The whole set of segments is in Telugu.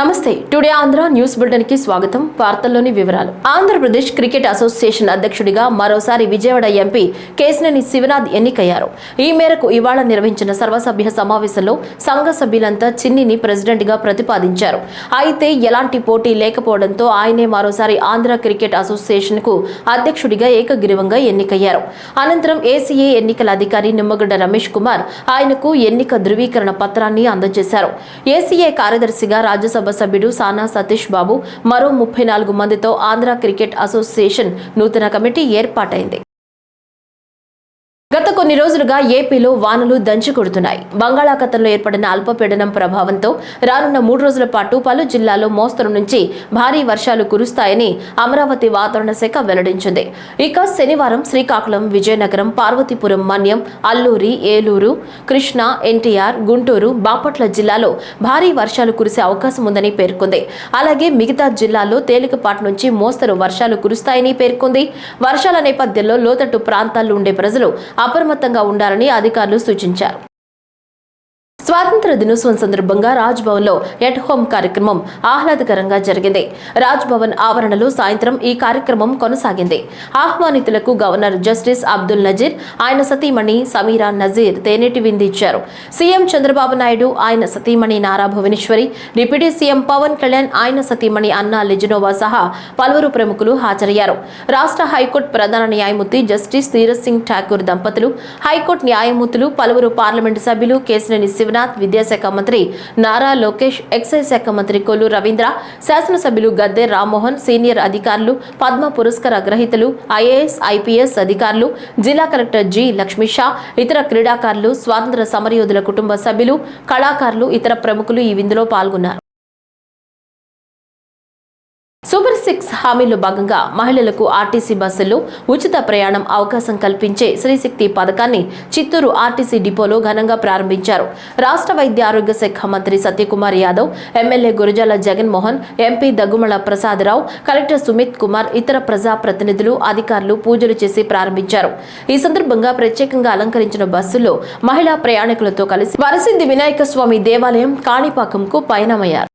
నమస్తే. టుడే ఆంధ్ర న్యూస్ బులెటిన్కి స్వాగతం. వార్తల్లోని వివరాలు. ఆంధ్రప్రదేశ్ క్రికెట్ అసోసియేషన్ అధ్యక్షుడిగా మరోసారి విజయవాడ ఎంపీ కేసినేని శివనాథ్ ఎన్నికయ్యారు. ఈ మేరకు ఇవాళ నిర్వహించిన సర్వసభ్య సమావేశంలో సంఘ సభ్యులంతా చిన్నిని ప్రెసిడెంట్గా ప్రతిపాదించారు. అయితే ఎలాంటి పోటీ లేకపోవడంతో ఆయనే మరోసారి ఆంధ్ర క్రికెట్ అసోసియేషన్కు అధ్యక్షుడిగా ఏకగ్రీవంగా ఎన్నికయ్యారు. అనంతరం ఏసీఏ ఎన్నికల అధికారి నిమ్మగడ్డ రమేష్ కుమార్ ఆయనకు ఎన్నిక ధృవీకరణ పత్రాన్ని అందజేశారు. ఏసీఏ కార్యదర్శిగా రాజ్యసభ సభ్యుడు సానా సతీష్ బాబు మరో ముప్పై నాలుగు మందితో ఆంధ్ర క్రికెట్ అసోసియేషన్ నూతన కమిటీ ఏర్పాటైంది. గత కొన్ని రోజులుగా ఏపీలో వానలు దంచి కొడుతున్నాయి. బంగాళాఖాతంలో ఏర్పడిన అల్పపీడనం ప్రభావంతో రానున్న మూడు రోజుల పాటు పలు జిల్లాల్లో మోస్తరు నుంచి భారీ వర్షాలు కురుస్తాయని అమరావతి వాతావరణ శాఖ వెల్లడించింది. ఇక శనివారం శ్రీకాకుళం విజయనగరం పార్వతీపురం మన్యం అల్లూరి ఏలూరు కృష్ణా ఎన్టీఆర్ గుంటూరు బాపట్ల జిల్లాలో భారీ వర్షాలు కురిసే అవకాశం ఉందని పేర్కొంది. అలాగే మిగతా జిల్లాల్లో తేలికపాటి నుంచి మోస్తరు వర్షాలు కురుస్తాయని పేర్కొంది. వర్షాల నేపథ్యంలో లోతట్టు ప్రాంతాల్లో ఉండే ప్రజలు అప్రమత్తంగా ఉండాలని అధికారులు సూచించారు. స్వాతంత్ర దినోత్సవం సందర్భంగా రాజ్ భవన్లో ఎట్ హోమ్ కార్యక్రమం ఆహ్లాదకరంగా జరిగింది. రాజ్ భవన్ ఆవరణలో సాయంత్రం ఈ కార్యక్రమం కొనసాగింది. ఆహ్వానితులకు గవర్నర్ జస్టిస్ అబ్దుల్ నజీర్ ఆయన సతీమణి సమీరా నజీర్ తేనెటి విందిచ్చారు సీఎం చంద్రబాబు నాయుడు ఆయన సతీమణి నారా భువనేశ్వరి డిప్యూటీ సీఎం పవన్ కళ్యాణ్ ఆయన సతీమణి అన్నా లిజినోవా సహా పలువురు ప్రముఖులు హాజరయ్యారు. రాష్ట్ర హైకోర్టు ప్రధాన న్యాయమూర్తి జస్టిస్ ధీరజ్ సింగ్ ఠాకూర్ దంపతులు హైకోర్టు న్యాయమూర్తులు పలువురు పార్లమెంటు సభ్యులు కేశినేని శివనాథ్ విద్యాశాఖ మంత్రి నారా లోకేష్ ఎక్సైజ్ శాఖ మంత్రి కొల్లు రవీంద్ర శాసనసభ్యులు గద్దె రామ్మోహన్ సీనియర్ అధికారులు పద్మ పురస్కార గ్రహీతలు ఐఏఎస్ ఐపీఎస్ అధికారులు జిల్లా కలెక్టర్ జి లక్ష్మీ షా ఇతర క్రీడాకారులు స్వాతంత్ర సమరయోధుల కుటుంబ సభ్యులు కళాకారులు ఇతర ప్రముఖులు ఈ విందులో పాల్గొన్నారు. సూపర్ సిక్స్ హామీలో భాగంగా మహిళలకు ఆర్టీసీ బస్సుల్లో ఉచిత ప్రయాణం అవకాశం కల్పించే శ్రీశక్తి పథకాన్ని చిత్తూరు ఆర్టీసీ డిపోలో ఘనంగా ప్రారంభించారు. రాష్ట్ర వైద్య ఆరోగ్య శాఖ మంత్రి Satyakumar Yadav MLA Gurazala Jaganmohan MP Daggumalla Prasadarao collector Sumit Kumar ఇతర ప్రజా ప్రతినిధులు అధికారులు పూజలు చేసి ప్రారంభించారు. ఈ సందర్భంగా ప్రత్యేకంగా అలంకరించిన బస్సుల్లో మహిళా ప్రయాణికులతో కలిసి వరసిద్ధి వినాయక స్వామి దేవాలయం కాణిపాకంకు పయనమయ్యారు.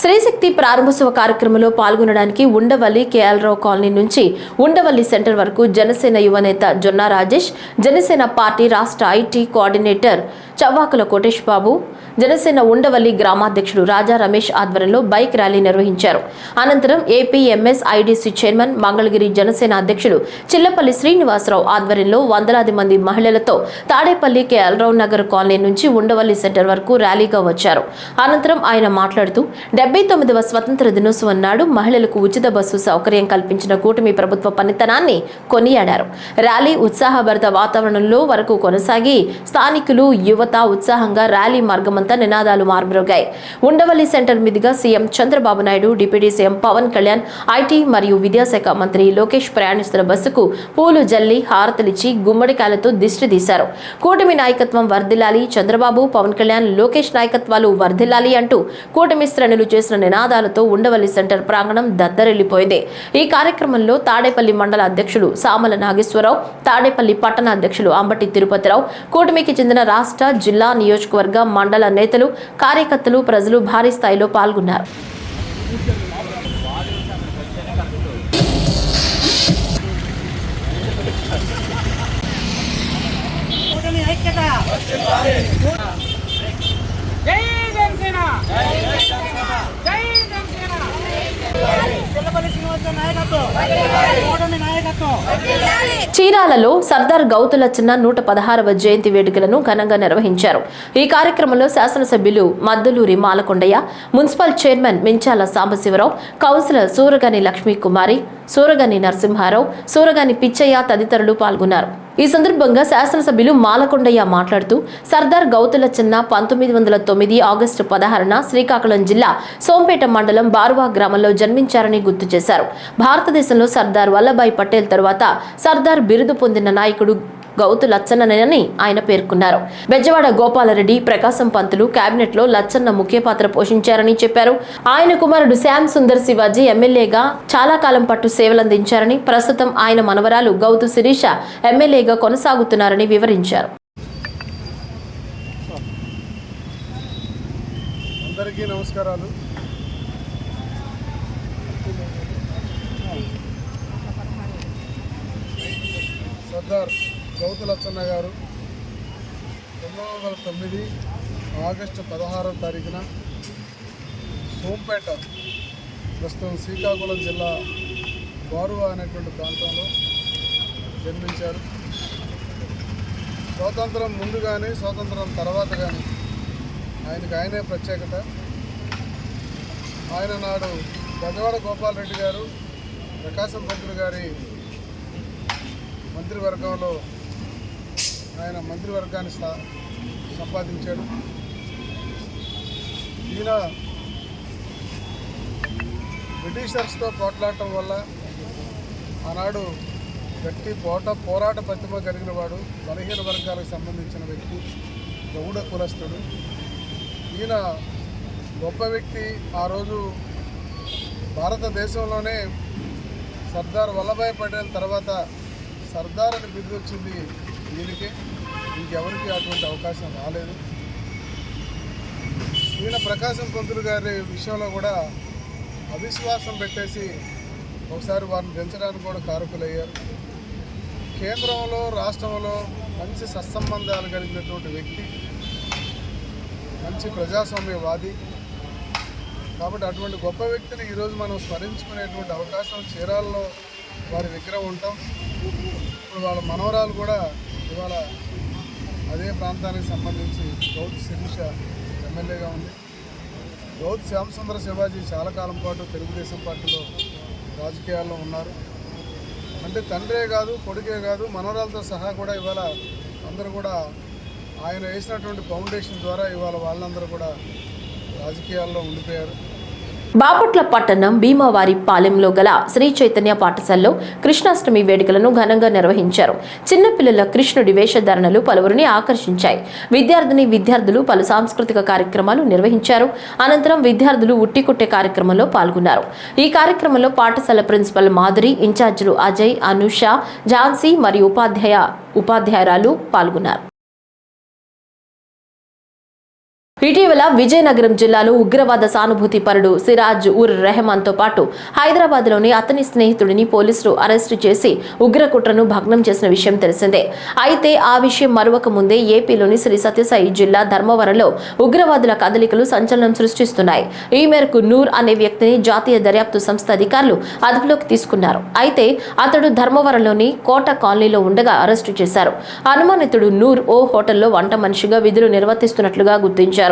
శ్రీశక్తి ప్రారంభోత్సవ కార్యక్రమంలో పాల్గొనడానికి ఉండవల్లి కేఎల్రావు కాలనీ నుంచి ఉండవల్లి సెంటర్ వరకు జనసేన యువనేత జొన్నా రాజేష్ జనసేన పార్టీ రాష్ట్ర ఐటీ కోఆర్డినేటర్ చవ్వాకుల కోటేష్ బాబు జనసేన ఉండవల్లి గ్రామాధ్యక్షుడు రాజా రమేష్ ఆధ్వర్యంలో బైక్ ర్యాలీ నిర్వహించారు. అనంతరం APMS IDC chairman Mangalagiri Janasena అధ్యక్షుడు చిల్లపల్లి శ్రీనివాసరావు ఆధ్వర్యంలో వందలాది మంది మహిళలతో తాడేపల్లి కేఎల్రావు నగర్ కాలనీ నుంచి ఉండవల్లి సెంటర్ వరకు ర్యాలీగా వచ్చారు. అనంతరం ఆయన మాట్లాడుతూ డెబ్బై తొమ్మిదవ స్వతంత్ర దినోత్సవం నాడు మహిళలకు ఉచిత బస్సు సౌకర్యం కల్పించిన కూటమి ప్రభుత్వ పనితనాన్ని కొనియాడారు. ర్యాలీ ఉత్సాహభరిత వాతావరణంలో వరకు కొనసాగి స్థానికులు యువత ఉత్సాహంగా ర్యాలీ మార్గమంతా నినాదాలు మార్మరోగాయి ఉండవల్లి సెంటర్ మీదుగా CM Chandrababu Naidu deputy CM Pawan Kalyan IT మరియు విద్యాశాఖ మంత్రి లోకేష్ ప్రయాణిస్తున్న బస్సుకు పూలు జల్లి హారతలిచ్చి గుమ్మడికాయలతో దిష్టి తీశారు. కూటమి నాయకత్వం వర్ధిల్లాలి చంద్రబాబు పవన్ కళ్యాణ్ లోకేష్ నాయకత్వాలు వర్ధిల్లాలి అంటూ కూటమి శ్రేణులు చేసిన నినాదాలతో ఉండవల్లి సెంటర్ ప్రాంగణం దద్దరిల్లిపోయింది. ఈ కార్యక్రమంలో తాడేపల్లి మండల అధ్యక్షుడు సామల నాగేశ్వరరావు తాడేపల్లి పట్టణ అధ్యక్షులు అంబటి తిరుపతిరావు కూటమికి చెందిన రాష్ట్ర జిల్లా నియోజకవర్గ మండల నేతలు కార్యకర్తలు ప్రజలు భారీ స్థాయిలో పాల్గొన్నారు. జై జనసేన జై జనసేన పిల్లపల్లి శ్రీనివాస నాయకత్వం కూటమి నాయకత్వం చీరాలలో సర్దార్ గౌతులచ్చన్న నూట పదహారవ జయంతి వేడుకలను ఘనంగా నిర్వహించారు. ఈ కార్యక్రమంలో శాసనసభ్యులు Madduluri Malakondaiah municipal chairman Minchala Sambasivarao councillor Suragani Lakshmi Kumari Suragani Narasimharao Suragani Pichaiah తదితరులు పాల్గొన్నారు. ఈ సందర్భంగా శాసనసభ్యులు మాలకొండయ్య మాట్లాడుతూ సర్దార్ గౌతులచ్చన్న పంతొమ్మిది వందల తొమ్మిది ఆగస్టు పదహారున శ్రీకాకుళం జిల్లా సోంపేట మండలం బార్వా గ్రామంలో జన్మించారని గుర్తు చేశారు. భారతదేశంలో సర్దార్ వల్లభాయ్ పటేల్ తరువాత సర్దార్ బిరుదు పొందిన నాయకుడు గౌతు లచ్చన్ననేనని ఆయన పేర్కొన్నారు. బెజవాడ గోపాలరెడ్డి ప్రకాశం పంతులు కేబినెట్లో లచ్చన్న ముఖ్య పాత్ర పోషించారని చెప్పారు. ఆయన కుమారుడు శ్యామ్ సుందర్ శివాజీ ఎమ్మెల్యేగా చాలా కాలం పట్టు సేవలందించారని ప్రస్తుతం ఆయన మనవరాలు గౌతు శిరీష ఎమ్మెల్యేగా కొనసాగుతున్నారని వివరించారు. అందరికీ నమస్కారాలు. సర్దార్ గౌతు లచ్చన్న గారు తొమ్మిది వందల తొమ్మిది ఆగస్టు పదహారవ తారీఖున సోంపేట ప్రస్తుతం శ్రీకాకుళం జిల్లా బారువా అనేటువంటి ప్రాంతంలో జన్మించారు. స్వాతంత్రం ముందు కానీ స్వాతంత్రం తర్వాత కానీ ఆయనకు ఆయనే ప్రత్యేకత. ఆయన నాడు గజవాడ గోపాలరెడ్డి గారు ప్రకాశం పంతులు గారి మంత్రివర్గంలో ఆయన మంత్రివర్గాన్ని స్థా సంపాదించాడు. ఈయన బ్రిటిషర్స్తో పోట్లాడటం వల్ల ఆనాడు గట్టి పోట పోరాట ప్రతిభ కలిగిన వాడు బలహీన వర్గాలకు సంబంధించిన వ్యక్తి గౌడ కులస్తుడు. ఈయన గొప్ప వ్యక్తి ఆ రోజు భారతదేశంలోనే సర్దార్ వల్లభాయ్ పటేల్ తర్వాత సర్దార్ అని బిరుదు వచ్చింది ఇంకెవరికి అటువంటి అవకాశం రాలేదు. ఈయన ప్రకాశం పంతులు గారి విషయంలో కూడా అవిశ్వాసం పెట్టేసి ఒకసారి వారిని పెంచడానికి కూడా కారకులయ్యారు. కేంద్రంలో రాష్ట్రంలో మంచి సత్సంబంధాలు కలిగినటువంటి వ్యక్తి మంచి ప్రజాస్వామ్యవాది. కాబట్టి అటువంటి గొప్ప వ్యక్తిని ఈరోజు మనం స్మరించుకునేటువంటి అవకాశం చీరాల్లో వారి విగ్రహం ఉంటాం. ఇప్పుడు వాళ్ళ మనవరాలు కూడా ఇవాళ అదే ప్రాంతానికి సంబంధించి గౌత్ శిరీష ఎమ్మెల్యేగా ఉంది. గౌత్ శ్యామసుందర శివాజీ చాలా కాలం పాటు తెలుగుదేశం పార్టీలో రాజకీయాల్లో ఉన్నారు. అంటే తండ్రే కాదు కొడుకే కాదు మనవరాలతో సహా కూడా ఇవాళ అందరూ కూడా ఆయన వేసినటువంటి ఫౌండేషన్ ద్వారా ఇవాళ వాళ్ళందరూ కూడా రాజకీయాల్లో ఉండిపోయారు. బాపట్ల పట్టణం భీమావారి పాలెంలో గల శ్రీ చైతన్య పాఠశాలలో కృష్ణాష్టమి వేడుకలను ఘనంగా నిర్వహించారు. చిన్నపిల్లల కృష్ణుడి వేషధారణలు పలువురిని ఆకర్షించాయి. విద్యార్థిని విద్యార్థులు పలు సాంస్కృతిక కార్యక్రమాలు నిర్వహించారు. అనంతరం విద్యార్థులు ఉట్టికొట్టే కార్యక్రమంలో పాల్గొన్నారు. ఈ కార్యక్రమంలో పాఠశాల ప్రిన్సిపల్ మాధురి ఇన్ఛార్జీలు అజయ్ అనుష ఝాన్సీ మరియు ఉపాధ్యాయ ఉపాధ్యాయురాలు పాల్గొన్నారు. ఇటీవల విజయనగరం జిల్లాలో ఉగ్రవాద సానుభూతి పరుడు సిరాజ్ ఉర్ రెహమాన్తో పాటు హైదరాబాద్లోని అతని స్నేహితుడిని పోలీసులు అరెస్టు చేసి ఉగ్రకుట్రను భగ్నం చేసిన విషయం తెలిసిందే. అయితే ఆ విషయం మరొక ముందే ఏపీలోని శ్రీ సత్యసాయి జిల్లా ధర్మవరంలో ఉగ్రవాదుల కదలికలు సంచలనం సృష్టిస్తున్నాయి. ఈ మేరకు నూర్ అనే వ్యక్తిని జాతీయ దర్యాప్తు సంస్థ అధికారులు అదుపులోకి తీసుకున్నారు. అయితే అతడు ధర్మవరంలోని కోట కాలనీలో ఉండగా అరెస్టు చేశారు. అనుమానితుడు నూర్ ఓ హోటల్లో వంట మనిషిగా విధులు నిర్వర్తిస్తున్నట్లుగా గుర్తించారు.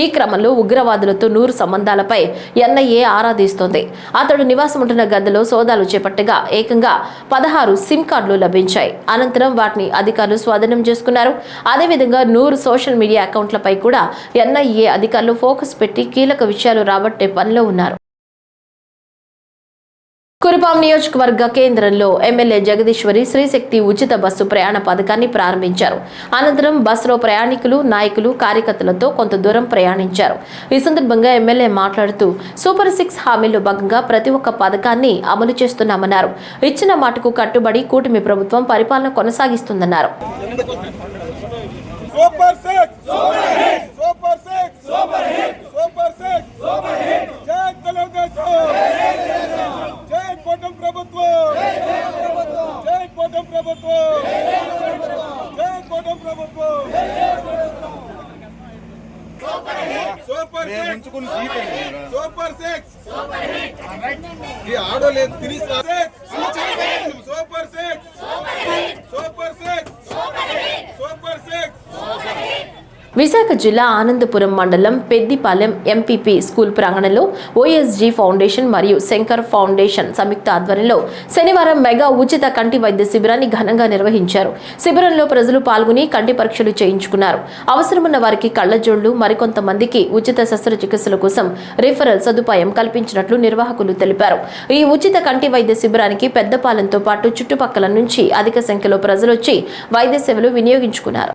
ఈ క్రమంలో ఉగ్రవాదులతో నూరు సంబంధాలపై ఎన్ఐఏ ఆరాధిస్తోంది. అతడు నివాసం ఉంటున్న గదిలో సోదాలు చేపట్టగా ఏకంగా పదహారు సిమ్ కార్డులు లభించాయి. అనంతరం వాటిని అధికారులు స్వాధీనం చేసుకున్నారు. అదేవిధంగా నూరు సోషల్ మీడియా అకౌంట్లపై కూడా ఎన్ఐఏ అధికారులు ఫోకస్ పెట్టి కీలక విషయాలు రాబట్టే పనిలో ఉన్నారు. కురుపాం నియోజకవర్గ కేంద్రంలో ఎమ్మెల్యే జగదీశ్వరి శ్రీశక్తి ఉచిత బస్సు ప్రయాణ పథకాన్ని ప్రారంభించారు. అనంతరం బస్సులో ప్రయాణికులు నాయకులు కార్యకర్తలతో కొంత దూరం ప్రయాణించారు. ఈ సందర్భంగా ఎమ్మెల్యే మాట్లాడుతూ సూపర్ సిక్స్ హామీలో భాగంగా ప్రతి ఒక్క పథకాన్ని అమలు చేస్తున్నామన్నారు. ఇచ్చిన మాటకు కట్టుబడి కూటమి ప్రభుత్వం పరిపాలన కొనసాగిస్తుందన్నారు. Super six! Super six super hit super six super hit జై తెలుగుదేశం జై కూటమి ప్రభుత్వం జై కూటమి ప్రభుత్వం జై కూటమి ప్రభుత్వం సూపర్ సిక్స్. Super six. ఈ ఆడో లేదు తిరిగి super six. Super six. Super six. Visakha జిల్లా ఆనందపురం మండలం పెద్దిపాలెం ఎంపీపీ స్కూల్ ప్రాంగణంలో ఓఎస్జీ ఫౌండేషన్ మరియు శంకర్ ఫౌండేషన్ సంయుక్త ఆధ్వర్యంలో శనివారం మెగా ఉచిత కంటి వైద్య శిబిరాన్ని ఘనంగా నిర్వహించారు. శిబిరంలో ప్రజలు పాల్గొని కంటి పరీక్షలు చేయించుకున్నారు. అవసరమున్న వారికి కళ్ళజోళ్ళు మరికొంతమందికి ఉచిత శస్త్రచికిత్సల కోసం రిఫరల్ సదుపాయం కల్పించినట్లు నిర్వాహకులు తెలిపారు. ఈ ఉచిత కంటి వైద్య శిబిరానికి పెద్దపాలెంతో పాటు చుట్టుపక్కల నుంచి అధిక సంఖ్యలో ప్రజలొచ్చి వైద్య సేవలు వినియోగించుకున్నారు.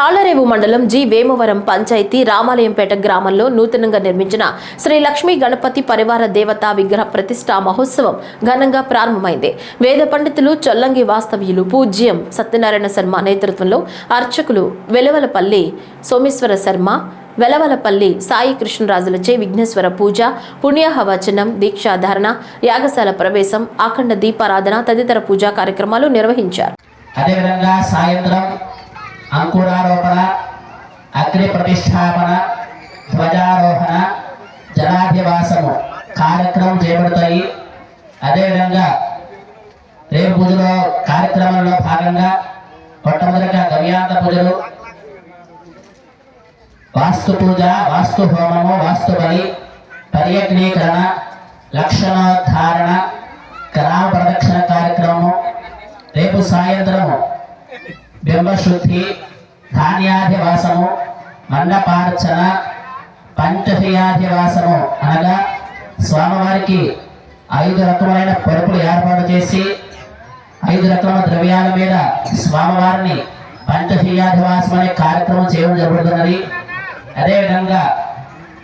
తాళ్ళరేవు మండలం జి. వేమవరం పంచాయతీ రామాలయంపేట గ్రామంలో నూతనంగా నిర్మించిన శ్రీ లక్ష్మీ గణపతి పరివార దేవతా విగ్రహ ప్రతిష్టా మహోత్సవం ఘనంగా ప్రారంభమైంది. వేద పండితులు చొల్లంగి వాస్తవ్యులు పూజ్యం సత్యనారాయణ శర్మ నేతృత్వంలో అర్చకులు వెలవలపల్లి సోమేశ్వర శర్మ వెలవలపల్లి సాయి కృష్ణరాజులచే విఘ్నేశ్వర పూజ పుణ్యాహవచనం దీక్షాధారణ యాగశాల ప్రవేశం అఖండ దీపారాధన తదితర పూజా కార్యక్రమాలు నిర్వహించారు. అదేవిధంగా సాయంత్రం అంకురారోపణ అగ్ని ప్రతిష్టాపన ధ్వజారోహణ జనాధివాసము కార్యక్రమం చేపడతాయి. అదేవిధంగా రేపు పూజలో కార్యక్రమంలో భాగంగా మొట్టమొదటిగా గవ్యాంత పూజలు. వాస్తు పూజ వాస్తు హోమము వాస్తు బలి పర్యగ్నీకరణ లక్షణోద్ధారణ గ్రామ ప్రదక్షిణ కార్యక్రమము. రేపు సాయంత్రము బింబశుద్ధి ధాన్యాధివాసము మండపార్చన పంచశయాధివాసము అనగా స్వామివారికి ఐదు రకములైన పరుపులు ఏర్పాటు చేసి ఐదు రకముల ద్రవ్యాల మీద స్వామివారిని పంచశీయాధివాసం అనే కార్యక్రమం చేయడం జరుగుతున్నది. అదేవిధంగా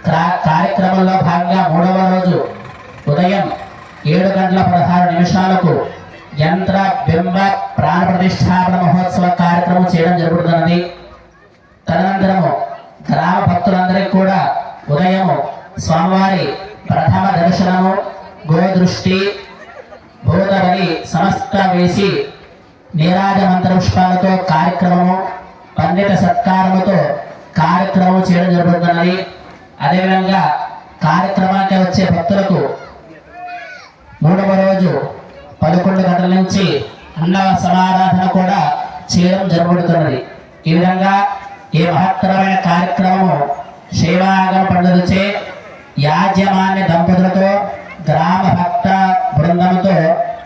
క్రా- కార్యక్రమంలో భాగంగా మూడవ రోజు ఉదయం ఏడు గంటల పదహారు నిమిషాలకు యంత్ర బింబ ప్రాణ ప్రతిష్టాపన మహోత్సవ కార్యక్రమం చేయడం జరుగుతున్నది. తదనంతరము గ్రామ భక్తులందరికీ కూడా ఉదయము స్వామివారి ప్రథమ దర్శనము గోదృష్టి భూతబలి సమస్త వేసి నీరాజ మంత్రపుష్పాలతో కార్యక్రమము పండిత సత్కారముతో కార్యక్రమం చేయడం జరుగుతున్నది. అదేవిధంగా కార్యక్రమానికి వచ్చే భక్తులకు మూడవ రోజు పదకొండు గంటల నుంచి అన్న సమారాధన కూడా చేయడం జరుగుతున్నది ఈ విధంగా ఈ మహత్తరమైన కార్యక్రమము శైవాగమ పండుగచే యాజమాన్య దంపతులతో గ్రామ భక్త బృందంతో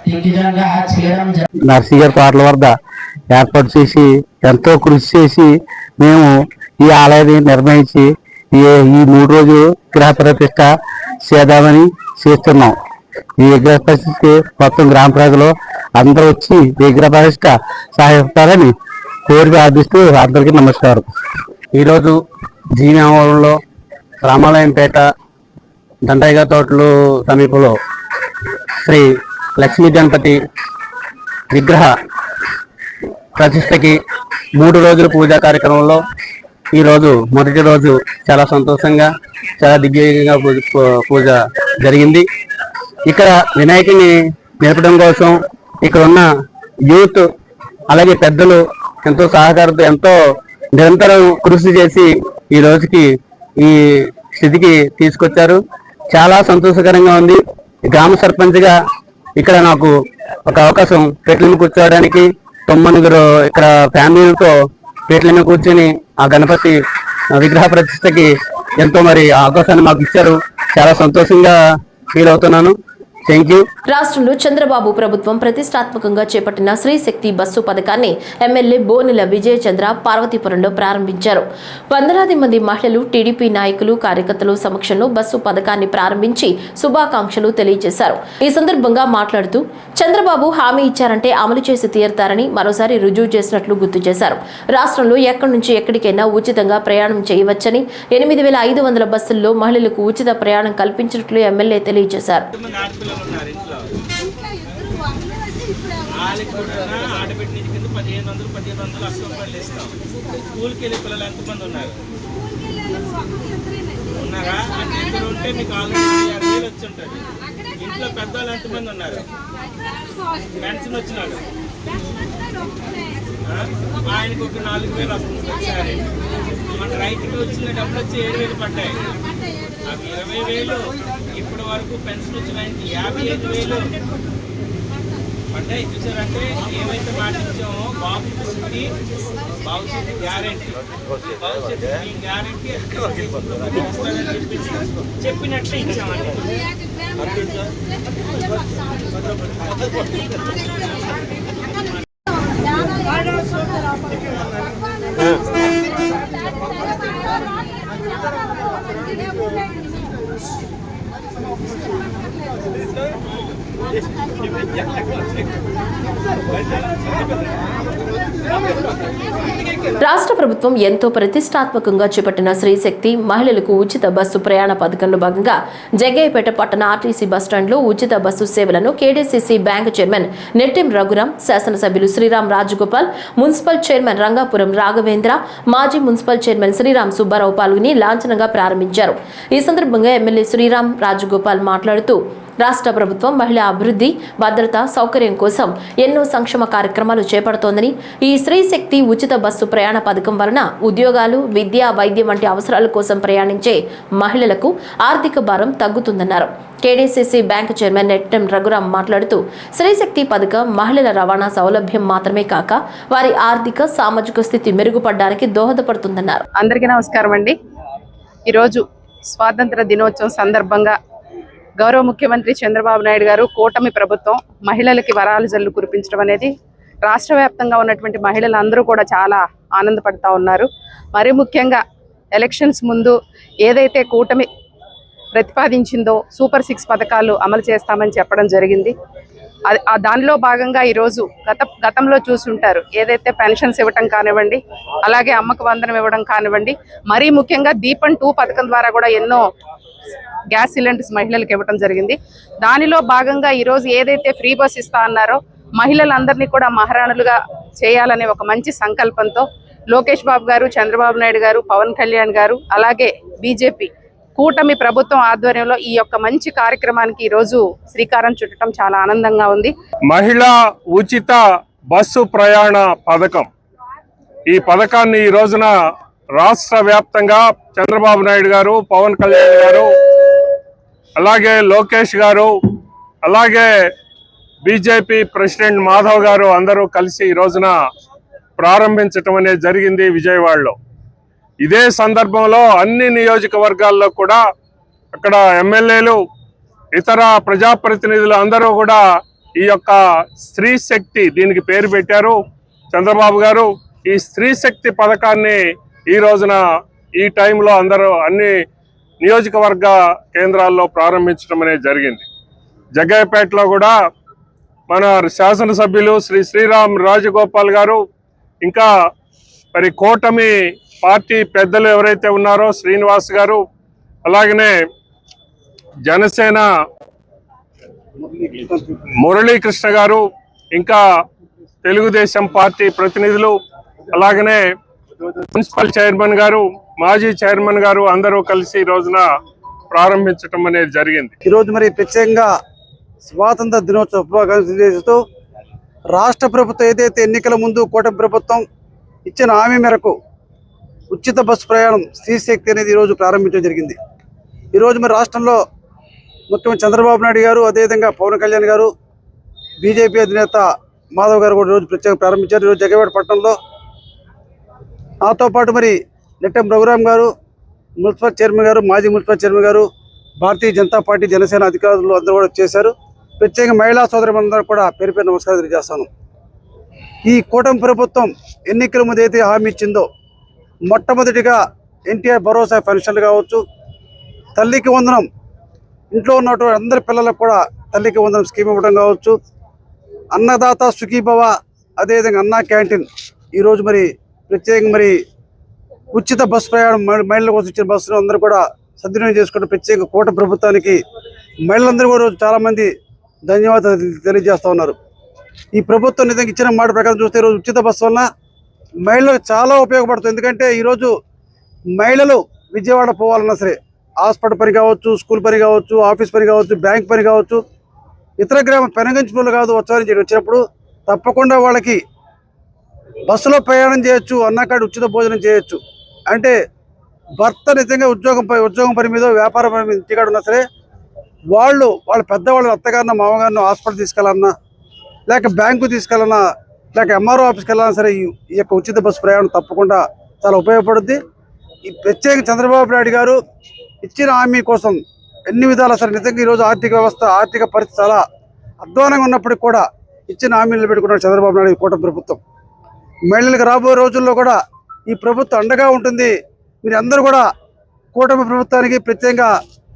దిగ్విజంగా చేయడం జరుగుతుంది నర్సీగారి తోటల వద్ద ఏర్పాటు చేసి ఎంతో కృషి చేసి మేము ఈ ఆలయాన్ని నిర్ణయించి ఈ ఈ మూడు రోజులు గ్రహ ప్రతిష్ట చేద్దామని చేస్తున్నాం. ఈ విగ్రహ పరిస్థితికి మొత్తం గ్రామ ప్రజలు అందరూ వచ్చి విగ్రహ ప్రతిష్ట సహాయపడతారని కోరిక ఆర్థిస్తూ అందరికీ నమస్కారం. ఈరోజు జీనావరంలో రామాలయంపేట దండయ్య తోటలు సమీపంలో శ్రీ లక్ష్మీ గణపతి విగ్రహ ప్రతిష్టకి మూడు రోజుల పూజా కార్యక్రమంలో ఈ రోజు మొదటి రోజు చాలా సంతోషంగా చాలా దిగ్విజయంగా పూజ పూజ జరిగింది. ఇక్కడ వినాయకుని నిలపడం కోసం ఇక్కడ ఉన్న యూత్ అలాగే పెద్దలు ఎంతో సహకారంతో ఎంతో నిరంతరం కృషి చేసి ఈ రోజుకి ఈ స్థితికి తీసుకొచ్చారు. చాలా సంతోషకరంగా ఉంది. గ్రామ సర్పంచ్గా ఇక్కడ నాకు ఒక అవకాశం పెట్టల కూర్చోవడానికి తొమ్మిదిగురు ఇక్కడ ఫ్యామిలీలతో పీటల కూర్చొని ఆ గణపతి విగ్రహ ప్రతిష్టకి ఎంతో మరి అవకాశాన్ని మాకు ఇచ్చారు. చాలా సంతోషంగా ఫీల్ అవుతున్నాను. రాష్ట్రంలో చంద్రబాబు ప్రభుత్వం ప్రతిష్టాత్మకంగా చేపట్టిన శ్రీశక్తి బస్సు పథకాన్ని ఎమ్మెల్యే బోనెల విజయ చంద్ర పార్వతీపురంలో ప్రారంభించారు. వందలాది మంది మహిళలు టీడీపీ నాయకులు కార్యకర్తలు సమక్షంలో బస్సు పథకాన్ని ప్రారంభించి శుభాకాంక్షలు తెలియజేశారు. ఈ సందర్భంగా మాట్లాడుతూ చంద్రబాబు హామీ ఇచ్చారంటే అమలు చేసి తీరుతారని మరోసారి రుజువు చేసినట్లు గుర్తు చేశారు. రాష్ట్రంలో ఎక్కడి నుంచి ఎక్కడికైనా ఉచితంగా ప్రయాణం చేయవచ్చని ఎనిమిది వేల ఐదు వందల బస్సుల్లో మహిళలకు ఉచిత ప్రయాణం కల్పించినట్లు ఎమ్మెల్యే తెలియజేశారు. ఉన్నారు ఇంట్లో. వాళ్ళకి కూడా ఆడబిడ్డ కింద పదిహేను వందలు పదిహేను వందలు రూపాయలు ఇస్తాం స్కూల్కి వెళ్ళే పిల్లలు ఎంతమంది ఉన్నారు? ఉన్నారా? అంటే ఇక్కడ ఉంటే మీకు ఆల్రెడీ ఆరు వేలు వచ్చి ఉంటుంది ఇంట్లో పెద్దవాళ్ళు ఎంతమంది ఉన్నారు? పెన్షన్ వచ్చినాడు? ఆయనకు ఒక నాలుగు వేలు వస్తుంది ఒకసారి మన రైతుకి వచ్చిన డబ్బులు వచ్చి ఏడు వేలు పడ్డాయి. అవి ఇరవై వేలు. వరకు పెన్షన్ వచ్చిన ఆయనకి యాభై ఐదు వేలు. పడ్డాయి. చూసారంటే ఏమైతే మాట ఇచ్చామో బాబు శుద్ధి భవిష్యత్తు గ్యారంటీ. భవిష్యత్తు మీ గ్యారెంటీ. చెప్పినట్టు ఇచ్చామండి. రాష్ట్ర ప్రభుత్వం ఎంతో ప్రతిష్టాత్మకంగా చేపట్టిన శ్రీశక్తి మహిళలకు ఉచిత బస్సు ప్రయాణ పథకంలో భాగంగా జగ్గయ్యపేట పట్టణ ఆర్టీసీ బస్టాండ్లో ఉచిత బస్సు సేవలను KDCC bank chairman Nettem Raghuram శాసనసభ్యులు శ్రీరామ్ రాజగోపాల్ మున్సిపల్ చైర్మన్ రంగాపురం రాఘవేంద్ర మాజీ మున్సిపల్ చైర్మన్ శ్రీరామ్ సుబ్బారావు పాల్గొని లాంఛనంగా ప్రారంభించారు. ఈ సందర్భంగా ఎమ్మెల్యే శ్రీరామ్ రాజగోపాల్ మాట్లాడుతూ రాష్ట్ర ప్రభుత్వం మహిళా అభివృద్ధి భద్రత సౌకర్యం కోసం ఎన్నో సంక్షేమ కార్యక్రమాలు చేపడుతోందని ఈ స్త్రీశక్తి ఉచిత బస్సు ప్రయాణ పథకం వలన ఉద్యోగాలు విద్య వైద్యం వంటి అవసరాల కోసం ప్రయాణించే మహిళలకు ఆర్థిక భారం తగ్గుతుందన్నారు. KDCC bank chairman Nettem Raghuram మాట్లాడుతూ స్త్రీశక్తి పథకం మహిళల రవాణా సౌలభ్యం మాత్రమే కాక వారి ఆర్థిక సామాజిక స్థితి మెరుగుపడడానికి దోహదపడుతుందన్నారు. అందరికీ నమస్కారం అండి. ఈరోజు స్వాతంత్ర దినోత్సవం సందర్భంగా గౌరవ ముఖ్యమంత్రి చంద్రబాబు నాయుడు గారు కూటమి ప్రభుత్వం మహిళలకి వరాలు జల్లు కురిపించడం అనేది రాష్ట్ర వ్యాప్తంగా ఉన్నటువంటి మహిళలందరూ కూడా చాలా ఆనందపడతా ఉన్నారు. మరి ముఖ్యంగా ఎలక్షన్స్ ముందు ఏదైతే కూటమి ప్రతిపాదించిందో సూపర్ సిక్స్ పథకాలు అమలు చేస్తామని చెప్పడం జరిగింది. అది ఆ దానిలో భాగంగా ఈరోజు గత గతంలో చూసుంటారు. ఏదైతే పెన్షన్స్ ఇవ్వటం కానివ్వండి అలాగే అమ్మకు వందనం ఇవ్వడం కానివ్వండి మరీ ముఖ్యంగా దీపం టూ పథకం ద్వారా కూడా ఎన్నో గ్యాస్ సిలిండర్స్ మహిళలకు ఇవ్వడం జరిగింది. దానిలో భాగంగా ఈరోజు ఏదైతే ఫ్రీ బస్ ఇస్తా అన్నారో మహిళలందరినీ కూడా మహారాణులుగా చేయాలనే ఒక మంచి సంకల్పంతో లోకేష్ బాబు గారు చంద్రబాబు నాయుడు గారు పవన్ కళ్యాణ్ గారు అలాగే బీజేపీ కూటమి ప్రభుత్వం ఆధ్వర్యంలో ఈ యొక్క మంచి కార్యక్రమానికి ఈరోజు శ్రీకారం చుట్టడం చాలా ఆనందంగా ఉంది. మహిళా ఉచిత బస్సు ప్రయాణ పథకం. ఈ పథకాన్ని ఈ రోజున రాష్ట్ర వ్యాప్తంగా చంద్రబాబు నాయుడు గారు పవన్ కళ్యాణ్ గారు అలాగే లోకేష్ గారు అలాగే బీజేపీ ప్రెసిడెంట్ మాధవ్ గారు అందరూ కలిసి ఈ రోజున ప్రారంభించటం అనేది జరిగింది విజయవాడలో. ఇదే సందర్భంలో అన్ని నియోజకవర్గాల్లో కూడా అక్కడ ఎమ్మెల్యేలు ఇతర ప్రజాప్రతినిధులు అందరూ కూడా ఈ యొక్క స్త్రీ శక్తి దీనికి పేరు పెట్టారు. చంద్రబాబు గారు ఈ స్త్రీ శక్తి పథకాన్ని ఈ రోజున ఈ టైంలో అందరూ అన్ని నియోజకవర్గ కేంద్రాల్లో ప్రారంభించడం అనేది జరిగింది. జగ్గయ్యపేటలో కూడా మన శాసనసభ్యులు శ్రీ శ్రీరామ్ రాజగోపాల్ గారు ఇంకా మరి కూటమి పార్టీ పెద్దలు ఎవరైతే ఉన్నారో శ్రీనివాస్ గారు అలాగనే జనసేన మురళీకృష్ణ గారు ఇంకా తెలుగుదేశం పార్టీ ప్రతినిధులు అలాగనే మున్సిపల్ చైర్మన్ గారు మాజీ చైర్మన్ గారు అందరూ కలిసి ఈ రోజున ప్రారంభించటం అనేది జరిగింది. ఈరోజు మరి ప్రత్యేకంగా స్వాతంత్ర దినోత్సవ శుభాకాంక్షలు చేస్తూ రాష్ట్ర ప్రభుత్వం ఏదైతే ఎన్నికల ముందు కూటమి ప్రభుత్వం ఇచ్చిన హామీ మేరకు ఉచిత బస్సు ప్రయాణం శ్రీశక్తి అనేది ఈరోజు ప్రారంభించడం జరిగింది. ఈరోజు మరి రాష్ట్రంలో ముఖ్యమంత్రి చంద్రబాబు నాయుడు గారు అదేవిధంగా పవన్ కళ్యాణ్ గారు బీజేపీ అధినేత మాధవ్ గారు కూడా ఈరోజు ప్రత్యేకంగా ప్రారంభించారు. ఈరోజు జగవాడ పట్టణంలో నాతో పాటు మరి నెట్టెం రఘురామ్ గారు మున్సిపల్ చైర్మన్ గారు మాజీ మున్సిపల్ చైర్మన్ గారు భారతీయ జనతా పార్టీ జనసేన అధికారులు అందరూ కూడా చేశారు ప్రత్యేక మహిళా సోదరులందరూ కూడా పేరు పేరు నమస్కారం తెలియజేస్తాను. ఈ కూటమి ప్రభుత్వం ఎన్నికల ముందు అయితే హామీ ఇచ్చిందో మొట్టమొదటిగా ఎన్టీఆర్ భరోసా పెన్షన్లు కావచ్చు తల్లికి వందనం ఇంట్లో ఉన్నటువంటి అందరి పిల్లలకు కూడా తల్లికి వందనం స్కీమ్ ఇవ్వడం కావచ్చు అన్నదాత సుఖీభవ అదేవిధంగా అన్నా క్యాంటీన్ ఈరోజు మరి ప్రత్యేకంగా మరి ఉచిత బస్సు ప్రయాణం మహిళల కోసం ఇచ్చిన బస్సును అందరూ కూడా సద్వినియోగం చేసుకుంటూ ప్రత్యేక కోట ప్రభుత్వానికి మహిళలందరూ కూడా చాలామంది ధన్యవాదాలు తెలియజేస్తూ ఉన్నారు. ఈ ప్రభుత్వం నిజంగా ఇచ్చిన మాట ప్రకారం చూస్తే ఈరోజు ఉచిత బస్సు వల్ల మహిళలకు చాలా ఉపయోగపడుతుంది. ఎందుకంటే ఈరోజు మహిళలు విజయవాడ పోవాలన్నా సరే హాస్పిటల్ పని కావచ్చు స్కూల్ పని కావచ్చు ఆఫీస్ పని కావచ్చు బ్యాంక్ పని కావచ్చు ఇతర గ్రామ పెనగంచులు కాదు వచ్చారని చేయడం వచ్చినప్పుడు తప్పకుండా వాళ్ళకి బస్సులో ప్రయాణం చేయొచ్చు అన్నకాడ ఉచిత భోజనం చేయొచ్చు. అంటే భర్త నిజంగా ఉద్యోగం పై ఉద్యోగం పని మీద వ్యాపార పని మీద ఇంటికాడ ఉన్నా సరే వాళ్ళు వాళ్ళ పెద్దవాళ్ళు అత్తగారిన మామగారిని హాస్పిటల్ తీసుకెళ్ళాలన్నా లేక బ్యాంకు తీసుకెళ్ళాలన్నా లేక ఎంఆర్ఓ ఆఫీస్కి వెళ్ళాలన్నా సరే ఈ యొక్క ఉచిత బస్సు ప్రయాణం తప్పకుండా చాలా ఉపయోగపడుద్ది. ఈ ప్రత్యేక చంద్రబాబు నాయుడు గారు ఇచ్చిన హామీ కోసం ఎన్ని విధాలు సరే నిజంగా ఈరోజు ఆర్థిక వ్యవస్థ ఆర్థిక పరిస్థితి చాలా అధ్వానంగా ఉన్నప్పటికీ కూడా ఇచ్చిన హామీలు నిలబెట్టుకున్నాడు చంద్రబాబు నాయుడు ఈ కూటమి ప్రభుత్వం. మహిళలకు రాబోయే రోజుల్లో కూడా ఈ ప్రభుత్వం అండగా ఉంటుంది. మీరు అందరూ కూడా కూటమి ప్రభుత్వానికి ప్రత్యేకంగా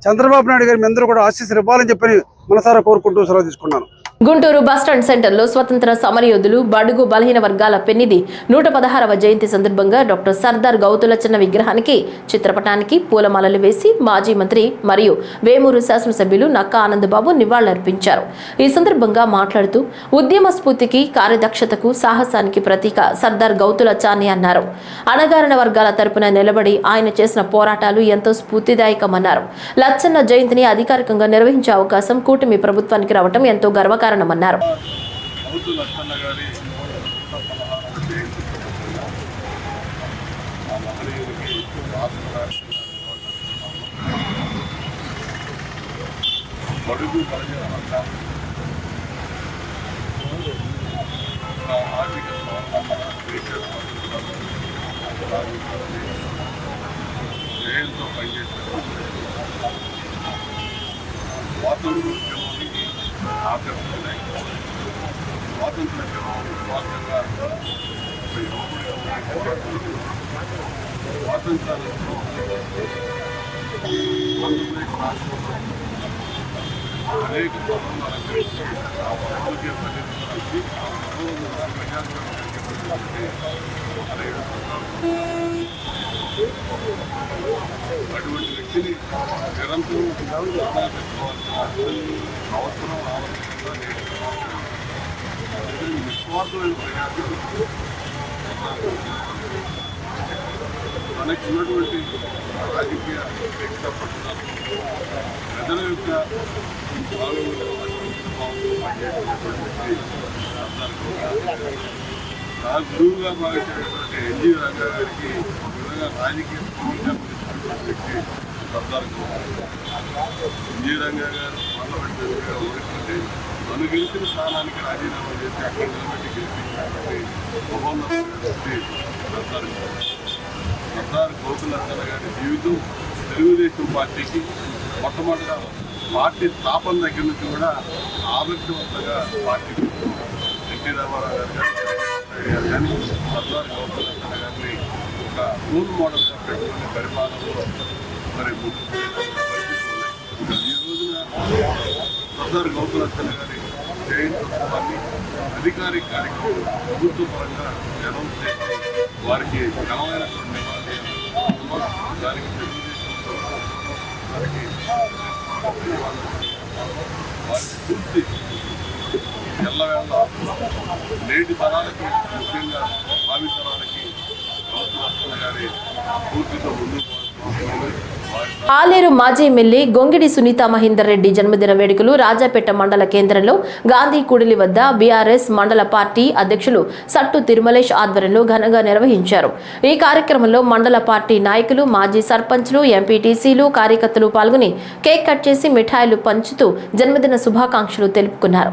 చంద్రబాబు నాయుడు గారి మీ అందరూ కూడా ఆశీస్సులు ఇవ్వాలని చెప్పని మనసారా కోరుకుంటూ సెలవు తీసుకున్నాను. గుంటూరు బస్టాండ్ సెంటర్లో స్వతంత్ర సమరయోధులు బడుగు బలహీన వర్గాల పెన్నిది నూట పదహారవ జయంతి సందర్భంగా డాక్టర్ సర్దార్ గౌతులచ్చన్న విగ్రహానికి చిత్రపటానికి పూలమాలలు వేసి మాజీ మంత్రి మరియు వేమూరు శాసనసభ్యులు నక్కా ఆనందబాబు నివాళులర్పించారు. ఈ సందర్భంగా మాట్లాడుతూ ఉద్యమ స్ఫూర్తికి కార్యదక్షతకు సాహసానికి ప్రతీక సర్దార్ గౌతులచ్చాని అన్నారు. అణగారిన వర్గాల తరపున నిలబడి ఆయన చేసిన పోరాటాలు ఎంతో స్ఫూర్తిదాయకమన్నారు. లచ్చన్న జయంతిని అధికారికంగా నిర్వహించే అవకాశం కూటమి ప్రభుత్వానికి రావడం ఎంతో గర్వకారణమన్నారు కారణమన్నారు. లక్షణ బడుగు బలహీన వర్గాలు ఆర్థిక జయంతో పనిచేసిన స్వాతంత్ర ఉద్యమానికి ఆకర్షణ స్వాతంత్ర స్వాతంత్రంగా స్వాతంత్రాలలో ఆంధ్రప్రదేశ్ రాష్ట్రంలో అనేక పనులను అలంకరించి ఆ అటువంటి వ్యక్తిని నిరంతరం పెట్టుకోవాల్సిన అవసరం ఆవశ్యకత లేదు నిస్వార్థమైన ప్రయాసం తనకి ఉన్నటువంటి రాజకీయ వ్యక్త పట్టణాలు ప్రజల యొక్క భాగంలో పనిచేసినటువంటి సర్దార్ నా గురువుగా భావించినటువంటి ఎన్జీ రంగా గారికి ఒక విధంగా రాజకీయ వ్యక్తి సర్దార్ ఎన్జీ రంగా గారు పార్లమెంటరీగా ఓడిపోతే నన్ను గెలిచిన స్థానానికి రాజీనామా చేసి అక్కడ నిలబెట్టి గెలిపించినటువంటి మహోన్నత వ్యక్తి సర్దార్ సర్దార్ గోకులచ్చన్న గారి జీవితం తెలుగుదేశం పార్టీకి మొట్టమొదట పార్టీ స్థాపన దగ్గర నుంచి కూడా ఆదర్శవంతంగా పార్టీ ఎన్టీ రామారావు గారు. గారు కానీ సర్దార్ గౌతమ్ గారిని ఒక రోల్ మోడల్గా పెట్టుకునే పరిపాలనలో మరి ఈ రోజున సర్దార్ గారి జయంతి అధికారిక కార్యక్రమం ప్రభుత్వ పరంగా అనౌన్స్ చేసి వారికి ఘనమైనటువంటి దానికి వారికి పూర్తి ఎల్లవేళ నేటి తరాలకి ముఖ్యంగా భావి తరాలకి గారి పూర్తితో ముందుకు ఆలేరు మాజీ ఎమ్మెల్యే గొంగిడి సునీత మహేందర్ రెడ్డి జన్మదిన వేడుకలు రాజాపేట మండల కేంద్రంలో గాంధీ కూడలి వద్ద బీఆర్ఎస్ మండల పార్టీ అధ్యక్షులు సట్టు తిరుమలేష్ ఆధ్వర్యంలో ఘనంగా నిర్వహించారు. ఈ కార్యక్రమంలో మండల పార్టీ నాయకులు మాజీ సర్పంచ్లు ఎంపీటీసీలు కార్యకర్తలు పాల్గొని కేక్ కట్ చేసి మిఠాయిలు పంచుతూ జన్మదిన శుభాకాంక్షలు తెలుపుకున్నారు.